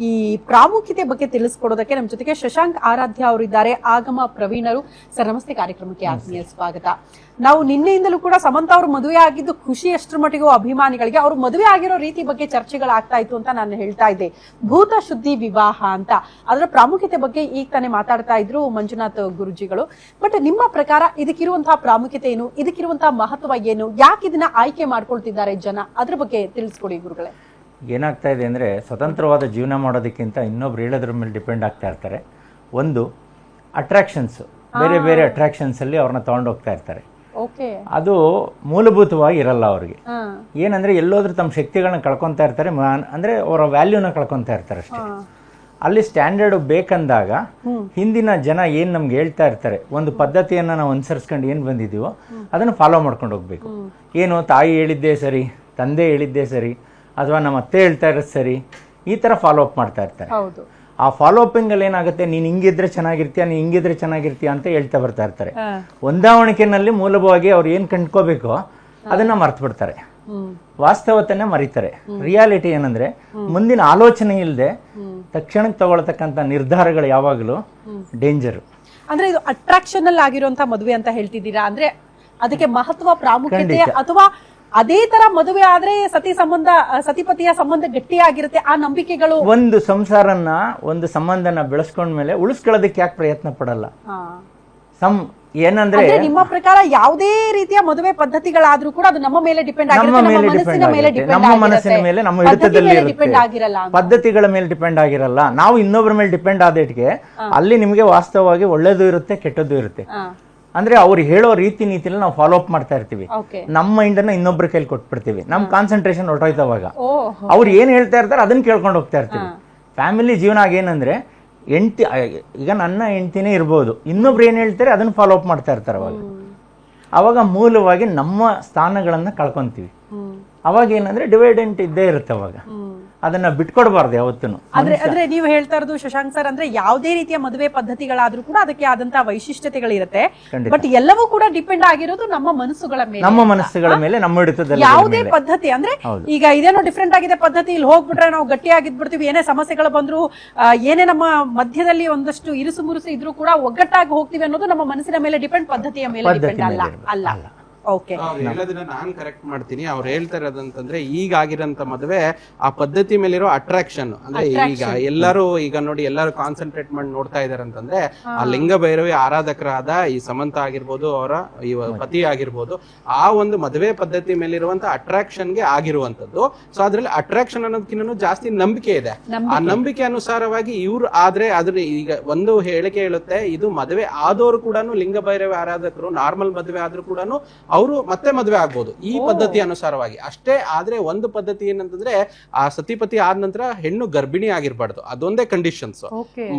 ಈ ಪ್ರಾಮುಖ್ಯತೆ ಬಗ್ಗೆ ತಿಳಿಸ್ಕೊಡೋದಕ್ಕೆ ನಮ್ಮ ಜೊತೆಗೆ ಶಶಾಂಕ್ ಆರಾಧ್ಯ ಅವರಿದ್ದಾರೆ. ಆಗಮ ಪ್ರವೀಣರು. ಸರ್, ನಮಸ್ತೆ. ಕಾರ್ಯಕ್ರಮಕ್ಕೆ ಆತ್ಮೀಯ ಸ್ವಾಗತ. ನಾವು ನಿನ್ನೆಯಿಂದಲೂ ಕೂಡ ಸಮಂತ ಅವರು ಮದುವೆ ಆಗಿದ್ದು ಖುಷಿ ಎಷ್ಟರ ಮಟ್ಟಿಗೂ ಅಭಿಮಾನಿಗಳಿಗೆ ಅವರು ಮದುವೆ ಆಗಿರೋ ರೀತಿ ಬಗ್ಗೆ ಚರ್ಚೆಗಳಾಗ್ತಾ ಇತ್ತು ಅಂತ ನಾನು ಹೇಳ್ತಾ ಇದ್ದೆ. ಭೂತ ಶುದ್ಧಿ ವಿವಾಹ ಅಂತ. ಅದರ ಪ್ರಾಮುಖ್ಯತೆ ಬಗ್ಗೆ ಈಗ ತಾನೇ ಮಾತಾಡ್ತಾ ಇದ್ರು ಮಂಜುನಾಥ್ ಗುರುಜಿಗಳು. ಬಟ್ ನಿಮ್ಮ ಪ್ರಕಾರ ಇದಕ್ಕಿರುವಂತಹ ಪ್ರಾಮುಖ್ಯತೆ ಏನು? ಇದಕ್ಕಿರುವಂತಹ ಮಹತ್ವ ಏನು? ಯಾಕೆ ಇದನ್ನ ಆಯ್ಕೆ ಮಾಡ್ಕೊಳ್ತಿದ್ದಾರೆ ಜನ? ಅದ್ರ ಬಗ್ಗೆ ತಿಳಿಸ್ಕೊಡಿ ಗುರುಗಳೇ. ಏನಾಗ್ತಾ ಇದೆ ಅಂದರೆ ಸ್ವತಂತ್ರವಾದ ಜೀವನ ಮಾಡೋದಕ್ಕಿಂತ ಇನ್ನೊಬ್ರು ಹೇಳೋದ್ರ ಮೇಲೆ ಡಿಪೆಂಡ್ ಆಗ್ತಾ ಇರ್ತಾರೆ. ಒಂದು ಅಟ್ರಾಕ್ಷನ್ಸ್ ಬೇರೆ ಬೇರೆ ಅಟ್ರಾಕ್ಷನ್ಸಲ್ಲಿ ಅವ್ರನ್ನ ತೊಗೊಂಡು ಹೋಗ್ತಾ ಇರ್ತಾರೆ. ಅದು ಮೂಲಭೂತವಾಗಿ ಇರಲ್ಲ ಅವ್ರಿಗೆ. ಏನಂದ್ರೆ ಎಲ್ಲೋದ್ರೂ ತಮ್ಮ ಶಕ್ತಿಗಳನ್ನ ಕಳ್ಕೊತಾ ಇರ್ತಾರೆ ಅಂದರೆ ಅವರ ವ್ಯಾಲ್ಯೂನ ಕಳ್ಕೊತಾ ಇರ್ತಾರೆ ಅಷ್ಟೇ. ಅಲ್ಲಿ ಸ್ಟ್ಯಾಂಡರ್ಡ್ ಬೇಕಂದಾಗ ಹಿಂದಿನ ಜನ ಏನು ನಮ್ಗೆ ಹೇಳ್ತಾ ಇರ್ತಾರೆ ಒಂದು ಪದ್ಧತಿಯನ್ನು ನಾವು ಅನುಸರಿಸ್ಕೊಂಡು ಏನು ಬಂದಿದ್ದೀವೋ ಅದನ್ನು ಫಾಲೋ ಮಾಡ್ಕೊಂಡು ಹೋಗ್ಬೇಕು. ಏನು ತಾಯಿ ಹೇಳಿದ್ದೇ ಸರಿ ತಂದೆ ಹೇಳಿದ್ದೇ ಸರಿ ಅಥವಾ ನಮ್ಮ ಅತ್ತೆ ಹೇಳ್ತಾ ಇರೋದು ಸರಿ ಈ ಥರ ಫಾಲೋ ಅಪ್ ಮಾಡ್ತಾ ಇರ್ತಾರೆ. ಹೌದು. ಆ ಫಾಲೋ ಅಪ್ಪಿಂಗಲ್ಲಿ ಏನಾಗುತ್ತೆ ನೀನು ಹಿಂಗಿದ್ರೆ ಚೆನ್ನಾಗಿರ್ತೀಯ ನೀನು ಹಿಂಗಿದ್ರೆ ಚೆನ್ನಾಗಿರ್ತೀಯ ಅಂತ ಹೇಳ್ತಾ ಬರ್ತಾ ಇರ್ತಾರೆ. ಹೊಂದಾವಣಿಕೆನಲ್ಲಿ ಮೂಲಭವಾಗಿ ಅವ್ರು ಏನು ಕಂಡ್ಕೋಬೇಕು ಅದನ್ನ ಮರ್ತು ಬಿಡ್ತಾರೆ. ವಾಸ್ತವತನ್ನ ವಾಸ್ತವತೆನ ಮರೀತಾರೆ. ರಿಯಾಲಿಟಿ ಏನಂದ್ರೆ ಮುಂದಿನ ಆಲೋಚನೆ ಇಲ್ಲದೆ ತಕ್ಷಣಕ್ಕೆ ತಗೊಳ್ತಕ್ಕಂಥ ನಿರ್ಧಾರಗಳು ಯಾವಾಗಲೂ ಡೇಂಜರು ಅಂದ್ರೆ ಇದು ಅಟ್ರಾಕ್ಷನ್ ಅಲ್ಲಿ ಆಗಿರುವಂತ ಮದುವೆ ಅಂತ ಹೇಳ್ತಿದ್ದೀರಾ? ಅಂದ್ರೆ ಅದಕ್ಕೆ ಮಹತ್ವ ಪ್ರಾಮುಖ್ಯತೆ ಅಥವಾ ಅದೇ ತರ ಮದುವೆ ಆದ್ರೆ ಸತಿ ಸಂಬಂಧ ಸತಿಪತಿಯ ಸಂಬಂಧ ಗಟ್ಟಿಯಾಗಿರುತ್ತೆ ಆ ನಂಬಿಕೆಗಳು. ಒಂದು ಸಂಸಾರನ್ನ ಒಂದು ಸಂಬಂಧನ ಬೆಳೆಸ್ಕೊಂಡ್ಮೇಲೆ ಉಳಿಸ್ಕೊಳ್ಳೋದಕ್ಕೆ ಯಾಕೆ ಪ್ರಯತ್ನ ಪಡಲ್ಲ. ಸಮ್ ಏನಂದ್ರೆ ನಿಮ್ಮ ಪ್ರಕಾರ ಯಾವುದೇ ರೀತಿಯ ಮದುವೆ ಪದ್ಧತಿಗಳಾದ್ರೂ ಕೂಡ ಅದು ನಮ್ಮ ಮೇಲೆ ಡಿಪೆಂಡ್ ಆಗಿರುತ್ತೆ ಮೇಲೆ ನಮ್ಮ ಡಿಪೆಂಡ್ ಮನಸ್ಸಿನ ಮೇಲೆ ನಮ್ಮ ಮನಸ್ಸಿನ ಮೇಲೆ ನಮ್ಮ ಹಿಡಿತದಲ್ಲಿ ಪದ್ಧತಿಗಳ ಮೇಲೆ ಡಿಪೆಂಡ್ ಆಗಿರಲ್ಲ. ನಾವು ಇನ್ನೊಬ್ಬರ ಮೇಲೆ ಡಿಪೆಂಡ್ ಆದಿಟ್ಗೆ ಅಲ್ಲಿ ನಿಮಗೆ ವಾಸ್ತವವಾಗಿ ಒಳ್ಳೇದು ಇರುತ್ತೆ ಕೆಟ್ಟದ್ದು ಇರುತ್ತೆ. ಅಂದ್ರೆ ಅವ್ರು ಹೇಳೋ ರೀತಿ ನೀತಿಲಿ ನಾವು ಫಾಲೋ ಅಪ್ ಮಾಡ್ತಾ ಇರ್ತೀವಿ. ನಮ್ಮ ಮೈಂಡ್ ಅನ್ನ ಇನ್ನೊಬ್ರ ಕೈಲಿ ಕೊಟ್ಬಿಡ್ತೀವಿ. ನಮ್ ಕಾನ್ಸಂಟ್ರೇಷನ್ ಹೊರಟೋಯ್ತವಾಗ ಅವ್ರು ಏನ್ ಹೇಳ್ತಾ ಇರ್ತಾರೆ ಅದನ್ನ ಕೇಳ್ಕೊಂಡು ಹೋಗ್ತಾ ಇರ್ತೀವಿ. ಫ್ಯಾಮಿಲಿ ಜೀವನ ಆಗ ಏನಂದ್ರೆ ಹೆಂಡ್ತಿ ಈಗ ನನ್ನ ಹೆಂಡ್ತಿನೇ ಇರ್ಬೋದು. ಇನ್ನೊಬ್ರು ಏನ್ ಹೇಳ್ತಾರೆ ಅದನ್ನ ಫಾಲೋ ಅಪ್ ಮಾಡ್ತಾ ಇರ್ತಾರೆ ಅವಾಗ. ಅವಾಗ ಮೂಲವಾಗಿ ನಮ್ಮ ಸ್ಥಾನಗಳನ್ನ ಕಳ್ಕೊಂತೀವಿ. ಅವಾಗ ಏನಂದ್ರೆ ಡಿವೈಡೆಂಟ್ ಇದ್ದೇ ಇರುತ್ತೆ ಅವಾಗ. ಅದನ್ನ ಬಿಟ್ಕೊಡ್ಬಾರ್ದು ಯಾವತ್ತೂ ಅಂದ್ರೆ ಅಂದ್ರೆ ನೀವು ಹೇಳ್ತಾ ಇರೋದು ಶಶಾಂಕ್ ಸರ್ ಅಂದ್ರೆ ಯಾವುದೇ ರೀತಿಯ ಮದುವೆ ಪದ್ಧತಿಗಳಾದ್ರೂ ಕೂಡ ಅದಕ್ಕೆ ಆದಂತಹ ವೈಶಿಷ್ಟ್ಯತೆಗಳಿರುತ್ತೆ. ಬಟ್ ಎಲ್ಲವೂ ಕೂಡ ಡಿಪೆಂಡ್ ಆಗಿರೋದು ನಮ್ಮ ಮನಸ್ಸುಗಳ ಮೇಲೆ. ನಮ್ಮ ಮನಸ್ಸುಗಳ ಮೇಲೆ ನಮ್ಮ ಹಿಡಿತದಲ್ಲಿ ಯಾವುದೇ ಪದ್ಧತಿ ಅಂದ್ರೆ ಈಗ ಇದೇನೋ ಡಿಫ್ರೆಂಟ್ ಆಗಿದೆ ಪದ್ಧತಿ ಇಲ್ಲಿ ಹೋಗ್ಬಿಟ್ರೆ ನಾವು ಗಟ್ಟಿಯಾಗಿದ್ಬಿಡ್ತೀವಿ ಏನೇ ಸಮಸ್ಯೆಗಳು ಬಂದ್ರು ಏನೇ ನಮ್ಮ ಮಧ್ಯದಲ್ಲಿ ಒಂದಷ್ಟು ಇರುಸು ಮುರುಸು ಇದ್ರೂ ಕೂಡ ಒಗ್ಗಟ್ಟಾಗಿ ಹೋಗ್ತೀವಿ ಅನ್ನೋದು ನಮ್ಮ ಮನಸ್ಸಿನ ಮೇಲೆ ಡಿಪೆಂಡ್ ಪದ್ಧತಿಯ ಮೇಲೆ ಡಿಪೆಂಡ್ ಅಲ್ಲ. ಅಲ್ಲ. ಓಕೆ. ಅವ್ರು ಹೇಳೋದನ್ನ ನಾನ್ ಕರೆಕ್ಟ್ ಮಾಡ್ತೀನಿ. ಅವ್ರು ಹೇಳ್ತಾ ಇರೋದಂತಂದ್ರೆ ಈಗ ಆಗಿರೋಂತ ಮದುವೆ ಆ ಪದ್ಧತಿ ಮೇಲಿರೋ ಅಟ್ರಾಕ್ಷನ್ ಅಂದ್ರೆ ಈಗ ಎಲ್ಲರೂ ಈಗ ನೋಡಿ ಎಲ್ಲರೂ ಕಾನ್ಸಂಟ್ರೇಟ್ ಮಾಡಿ ನೋಡ್ತಾ ಇದಾರೆ ಅಂತಂದ್ರೆ ಆ ಲಿಂಗ ಭೈರವಿ ಆರಾಧಕರಾದ ಈ ಸಮಂತ ಆಗಿರ್ಬೋದು ಅವರ ಈ ಪತಿ ಆಗಿರ್ಬೋದು ಆ ಒಂದು ಮದುವೆ ಪದ್ಧತಿ ಮೇಲಿರುವಂತ ಅಟ್ರಾಕ್ಷನ್ಗೆ ಆಗಿರುವಂತದ್ದು ಸೊ ಅದ್ರಲ್ಲಿ ಅಟ್ರಾಕ್ಷನ್ ಅನ್ನೋದಕ್ಕಿಂತ ಜಾಸ್ತಿ ನಂಬಿಕೆ ಇದೆ. ಆ ನಂಬಿಕೆ ಅನುಸಾರವಾಗಿ ಇವ್ರು ಆದ್ರೆ ಅದ್ರ ಈಗ ಒಂದು ಹೇಳಿಕೆ ಹೇಳುತ್ತೆ ಇದು ಮದುವೆ ಆದವರು ಕೂಡ ಲಿಂಗ ಭೈರವಿ ಆರಾಧಕರು ನಾರ್ಮಲ್ ಮದುವೆ ಆದ್ರೂ ಕೂಡ ಅವರು ಮತ್ತೆ ಮದುವೆ ಆಗ್ಬೋದು. ಈ ಪದ್ಧತಿ ಅನುಸಾರವಾಗಿ. ಅಷ್ಟೇ ಆದ್ರೆ ಒಂದು ಪದ್ಧತಿ ಏನಂತಂದ್ರೆ ಆ ಸತಿಪತಿ ಆದ ನಂತರ ಹೆಣ್ಣು ಗರ್ಭಿಣಿ ಆಗಿರ್ಬಾರ್ದು. ಅದೊಂದೇ ಕಂಡೀಷನ್ಸ್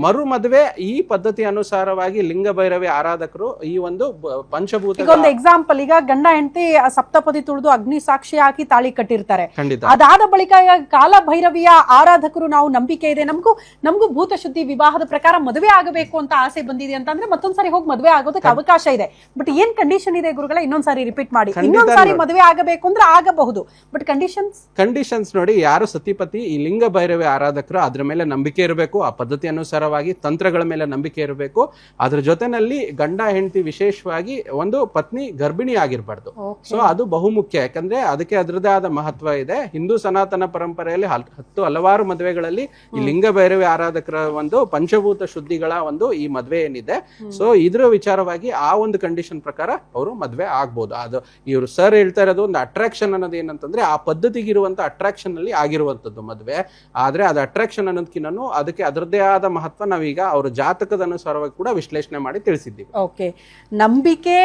ಮರು ಮದುವೆ ಈ ಪದ್ಧತಿ ಅನುಸಾರವಾಗಿ ಲಿಂಗ ಭೈರವಿ ಆರಾಧಕರು ಈ ಒಂದು ಪಂಚಭೂತ ಈಗ ಒಂದು ಎಕ್ಸಾಂಪಲ್ ಈಗ ಗಂಡ ಹೆಂಡತಿ ಸಪ್ತಪದಿ ತುಳಿದು ಅಗ್ನಿ ಸಾಕ್ಷಿ ಹಾಕಿ ತಾಳಿ ಕಟ್ಟಿರ್ತಾರೆ. ಅದಾದ ಬಳಿಕ ಕಾಲ ಭೈರವಿಯ ಆರಾಧಕರು ನಾವು ನಂಬಿಕೆ ಇದೆ. ನಮಗೂ ನಮಗೂ ಭೂತ ಶುದ್ಧಿ ವಿವಾಹದ ಪ್ರಕಾರ ಮದುವೆ ಆಗಬೇಕು ಅಂತ ಆಸೆ ಬಂದಿದೆ ಅಂತ ಅಂದ್ರೆ ಮತ್ತೊಂದ್ಸಾರಿ ಹೋಗಿ ಮದುವೆ ಆಗೋದಕ್ಕೆ ಅವಕಾಶ ಇದೆ. ಬಟ್ ಏನ್ ಕಂಡೀಷನ್ ಇದೆ ಗುರುಗಳ? ಇನ್ನೊಂದ್ಸಾರಿ ರಿಪೀಟ್ ಮಾಡಿ. ಇನ್ನೊಂದು ಸಾರಿ ನೋಡಿ. ಮದುವೆ ಆಗಬೇಕು ಅಂದ್ರೆ ಆಗಬಹುದು. ಬಟ್ ಕಂಡೀಷನ್ಸ್ ಕಂಡೀಷನ್ಸ್ ನೋಡಿ ಯಾರು ಸತಿಪತಿ ಈ ಲಿಂಗ ಭೈರವಿ ಆರಾಧಕರು ಅದ್ರ ಮೇಲೆ ನಂಬಿಕೆ ಇರಬೇಕು ಆ ಪದ್ಧತಿ ಅನುಸಾರವಾಗಿ ತಂತ್ರಗಳ ಮೇಲೆ ನಂಬಿಕೆ ಇರಬೇಕು. ಅದ್ರ ಜೊತೆನಲ್ಲಿ ಗಂಡ ಹೆಂಡತಿ ವಿಶೇಷವಾಗಿ ಒಂದು ಪತ್ನಿ ಗರ್ಭಿಣಿ ಆಗಿರ್ಬಾರ್ದು. ಸೊ ಅದು ಬಹುಮುಖ್ಯ. ಯಾಕಂದ್ರೆ ಅದಕ್ಕೆ ಅದರದೇ ಆದ ಮಹತ್ವ ಇದೆ. ಹಿಂದೂ ಸನಾತನ ಪರಂಪರೆಯಲ್ಲಿ ಹತ್ತು ಹಲವಾರು ಮದುವೆಗಳಲ್ಲಿ ಈ ಲಿಂಗ ಭೈರವಿ ಆರಾಧಕರ ಒಂದು ಪಂಚಭೂತ ಶುದ್ಧಿಗಳ ಒಂದು ಈ ಮದುವೆ ಏನಿದೆ. ಸೊ ಇದ್ರ ವಿಚಾರವಾಗಿ ಆ ಒಂದು ಕಂಡೀಷನ್ ಪ್ರಕಾರ ಅವರು ಮದುವೆ ಆಗ್ಬೋದು. ಅದು ಇವರು ಸರ್ ಹೇಳ್ತಾ ಇರೋದು ಒಂದು ಅಟ್ರಾಕ್ಷನ್ ಅನ್ನೋದು ಏನಂತಂದ್ರೆ ಆ ಪದ್ಧತಿಗಿರುವಂತ ಅಟ್ರಾಕ್ಷನ್ ಅಲ್ಲಿ ಆಗಿರುವಂತದ್ದು ಮದುವೆ. ಆದ್ರೆ ಅದು ಅಟ್ರಾಕ್ಷನ್ ಅನ್ನೋದ್ಕಿನ್ನೂ ಅದಕ್ಕೆ ಅದರದ್ದೇ ಆದ ಮಹತ್ವ ನಾವೀಗ ಅವರ ಜಾತಕದ ಅನುಸಾರವಾಗಿ ಕೂಡ ವಿಶ್ಲೇಷಣೆ ಮಾಡಿ ತಿಳಿಸಿದ್ದೀವಿ. ಓಕೆ ನಂಬಿಕೆ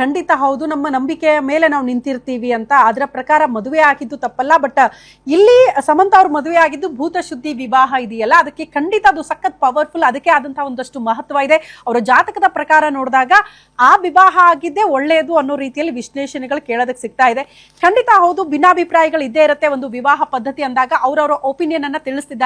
ಖಂಡಿತ ಹೌದು, ನಮ್ಮ ನಂಬಿಕೆಯ ಮೇಲೆ ನಾವು ನಿಂತಿರ್ತೀವಿ ಅಂತ ಅದರ ಪ್ರಕಾರ ಮದುವೆ ಆಗಿದ್ದು ತಪ್ಪಲ್ಲ ಬಟ್ ಇಲ್ಲಿ ಸಮಂತ ಅವ್ರ ಮದುವೆ ಆಗಿದ್ದು ಭೂತ ಶುದ್ಧಿ ವಿವಾಹ ಇದೆಯಲ್ಲ, ಅದಕ್ಕೆ ಖಂಡಿತ ಅದು ಸಖತ್ ಪವರ್ಫುಲ್ ಅದಕ್ಕೆ ಆದಂತಹ ಒಂದಷ್ಟು ಮಹತ್ವ ಇದೆ. ಅವರ ಜಾತಕದ ಪ್ರಕಾರ ನೋಡಿದಾಗ ಆ ವಿವಾಹ ಆಗಿದ್ದೇ ಒಳ್ಳೆಯದು ಅನ್ನೋ ರೀತಿಯಲ್ಲಿ ವಿಶ್ಲೇಷಣೆಗಳು ಕೇಳೋದಕ್ಕೆ ಸಿಗ್ತಾ ಇದೆ. ಖಂಡಿತ ಹೌದು, ಭಿನ್ನಾಭಿಪ್ರಾಯಗಳು ಇದ್ದೇ ಇರುತ್ತೆ, ಒಂದು ವಿವಾಹ ಪದ್ಧತಿ ಅಂದಾಗ ಅವರವರ ಒಪಿನಿಯನ್ ಅನ್ನ ತಿಳಿಸ್ತಿದ್ದಾರೆ.